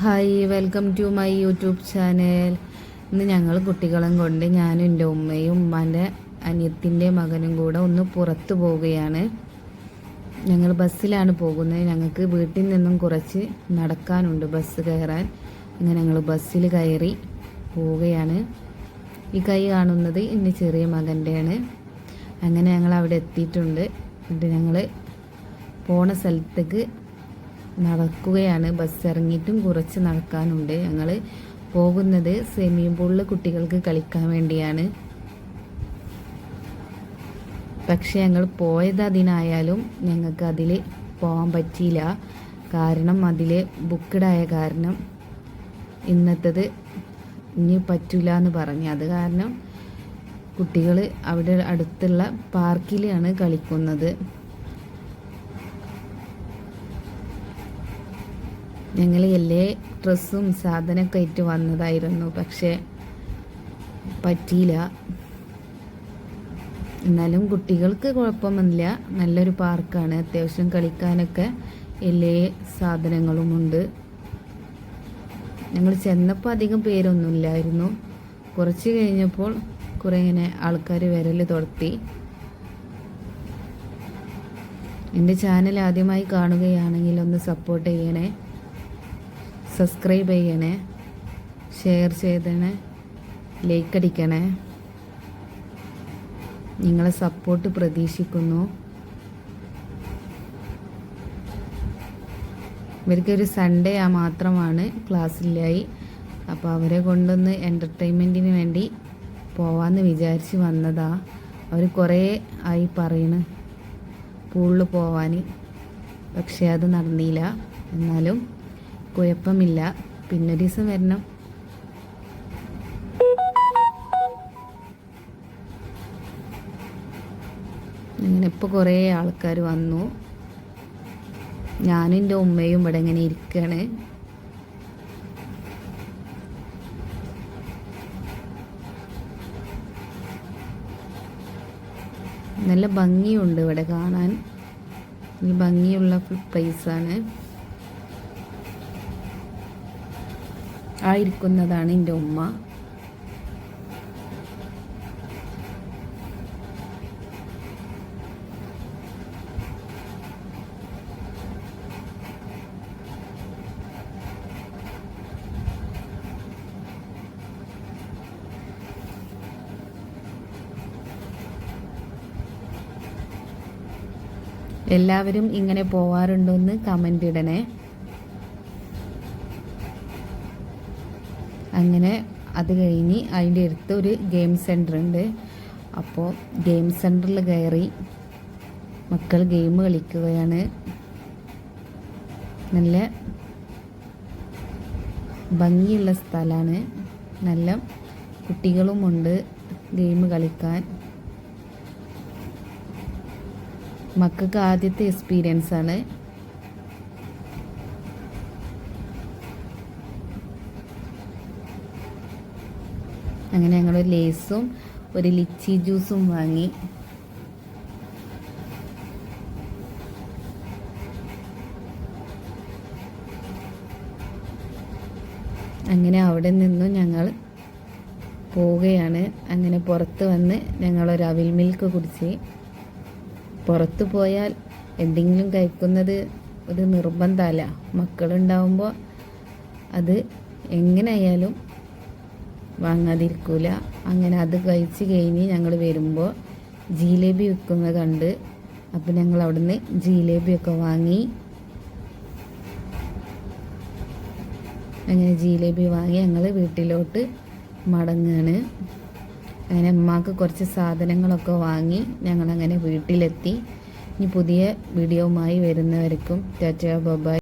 Hi welcome to my YouTube channel ഇന്ന് ഞങ്ങൾ കുട്ടികളും കൊണ്ട് ഞാനും എന്റെ ഉമ്മയും ഉമ്മാന്റെ അനിയത്തിന്റെ മകനും കൂടെ ഒന്ന് പുറത്തു പോവുകയാണ്. ഞങ്ങൾ ബസ്സിലാണ് പോകുന്നത്. ഞങ്ങൾക്ക് വീട്ടിൽ നിന്നും കുറച്ച് നടക്കാനുണ്ട്. ബസ് കയറാൻ. അങ്ങനെ ഞങ്ങൾ ബസ്സിൽ കയറി പോവുകയാണ്. ഈ കൈ കാണുന്നത് എന്റെ ചെറിയ മകന്റെയാണ്. അങ്ങനെ ഞങ്ങൾ അവിടെ എത്തിയിട്ടുണ്ട്. എന്നിട്ട് ഞങ്ങൾ പോണ സ്ഥലത്തേക്ക് നടക്കുകയാണ്. ബസ് ഇറങ്ങിയിട്ടും കുറച്ച് നടക്കാനുണ്ട്. ഞങ്ങൾ പോകുന്നത് സ്വിമ്മിംഗ് പൂളിൽ കുട്ടികൾക്ക് കളിക്കാൻ വേണ്ടിയാണ്. പക്ഷെ ഞങ്ങൾ പോയത് അതിനായാലും ഞങ്ങൾക്ക് അതിൽ പോകാൻ പറ്റിയില്ല. കാരണം അതിൽ ബുക്കഡായ കാരണം ഇന്നത്തത് ഇനി പറ്റില്ല എന്ന് പറഞ്ഞു. അത് കാരണം കുട്ടികൾ അവിടെ അടുത്തുള്ള പാർക്കിലാണ് കളിക്കുന്നത്. ഞങ്ങൾ എല്ലാ ഡ്രസ്സും സാധനമൊക്കെ ആയിട്ട് വന്നതായിരുന്നു. പക്ഷേ പറ്റിയില്ല. എന്നാലും കുട്ടികൾക്ക് കുഴപ്പമൊന്നുമില്ല. നല്ലൊരു പാർക്കാണ്. അത്യാവശ്യം കളിക്കാനൊക്കെ എല്ലാ സാധനങ്ങളുമുണ്ട് ഞങ്ങൾ ചെന്നപ്പോൾ അധികം പേരൊന്നുമില്ലായിരുന്നു കുറച്ച് കഴിഞ്ഞപ്പോൾ കുറേ ഇങ്ങനെ ആൾക്കാർ വിരൽ തുടത്തി എന്റെ ചാനൽ ആദ്യമായി കാണുകയാണെങ്കിൽ ഒന്ന് സപ്പോർട്ട് ചെയ്യണേ. സബ്സ്ക്രൈബ് ചെയ്യണേ ഷെയർ ചെയ്തണേ ലൈക്ക് അടിക്കണേ. നിങ്ങളെ സപ്പോർട്ട് പ്രതീക്ഷിക്കുന്നു. ഇവർക്കൊരു സൺഡേ ആ മാത്രമാണ് ക്ലാസ്സിലായി. അപ്പോൾ അവരെ കൊണ്ടൊന്ന് എന്റർടൈൻമെന്റിന് വേണ്ടി പോവാന്ന് വിചാരിച്ച് വന്നതാ. അവർ കുറേ ആയി പറയണ് പൂളിൽ പോവാൻ പക്ഷേ അത് നടന്നില്ല. എന്നാലും കുഴപ്പമില്ല. പിന്നെ ഒരു ദിവസം വരണം. അങ്ങനെ ഇപ്പോൾ കുറേ ആൾക്കാർ വന്നു. ഞാനും എന്റെ ഉമ്മയും ഇവിടെ ഇങ്ങനെ ഇരിക്കുകയാണ് നല്ല ഭംഗിയുണ്ട് ഇവിടെ കാണാൻ. ഭംഗിയുള്ള പ്ലേസാണ് ആയിരിക്കുന്നതാണ് എന്റെ ഉമ്മ. എല്ലാവരും ഇങ്ങനെ പോവാറുണ്ടോ എന്ന് കമന്റ് ഇടണേ. അങ്ങനെ അത് കഴിഞ്ഞ് അതിന്റെ അടുത്ത് ഒരു ഗെയിം സെന്റർ ഉണ്ട്. അപ്പോൾ ഗെയിം സെന്ററിൽ കയറി മക്കൾ ഗെയിം കളിക്കുകയാണ്. നല്ല ഭംഗിയുള്ള സ്ഥലമാണ്. നല്ല കുട്ടികളുമുണ്ട് ഗെയിം കളിക്കാൻ. മക്കൾക്ക് ആദ്യത്തെ എക്സ്പീരിയൻസ് അങ്ങനെ ഞങ്ങൾ ലേസും ഒരു ലിച്ചി ജ്യൂസും വാങ്ങി. അങ്ങനെ അവിടെ നിന്നും ഞങ്ങൾ പോവുകയാണ്. അങ്ങനെ പുറത്ത് വന്ന് ഞങ്ങളൊരു അവിൽ മിൽക്ക് കുടിച്ച്. പുറത്ത് പോയാൽ എന്തെങ്കിലും കഴിക്കുന്നത് ഒരു നിർബന്ധമല്ല. മക്കളുണ്ടാവുമ്പോൾ അത് എങ്ങനെയായാലും വാങ്ങാതിരിക്കൂല. അങ്ങനെ അത് കഴിച്ച് കഴിഞ്ഞ് ഞങ്ങൾ വരുമ്പോൾ ജിലേബി വിൽക്കുന്നത് കണ്ട് അപ്പം ഞങ്ങൾ അവിടുന്ന് ജിലേബിയൊക്കെ വാങ്ങി. അങ്ങനെ ജിലേബി വാങ്ങി ഞങ്ങൾ വീട്ടിലോട്ട് മടങ്ങുകയാണ് അങ്ങനെ അമ്മയ്ക്ക് കുറച്ച് സാധനങ്ങളൊക്കെ വാങ്ങി ഞങ്ങളങ്ങനെ വീട്ടിലെത്തി. ഇനി പുതിയ വീഡിയോവുമായി വരുന്നവർക്കും ടാറ്റ ബൊബായ്.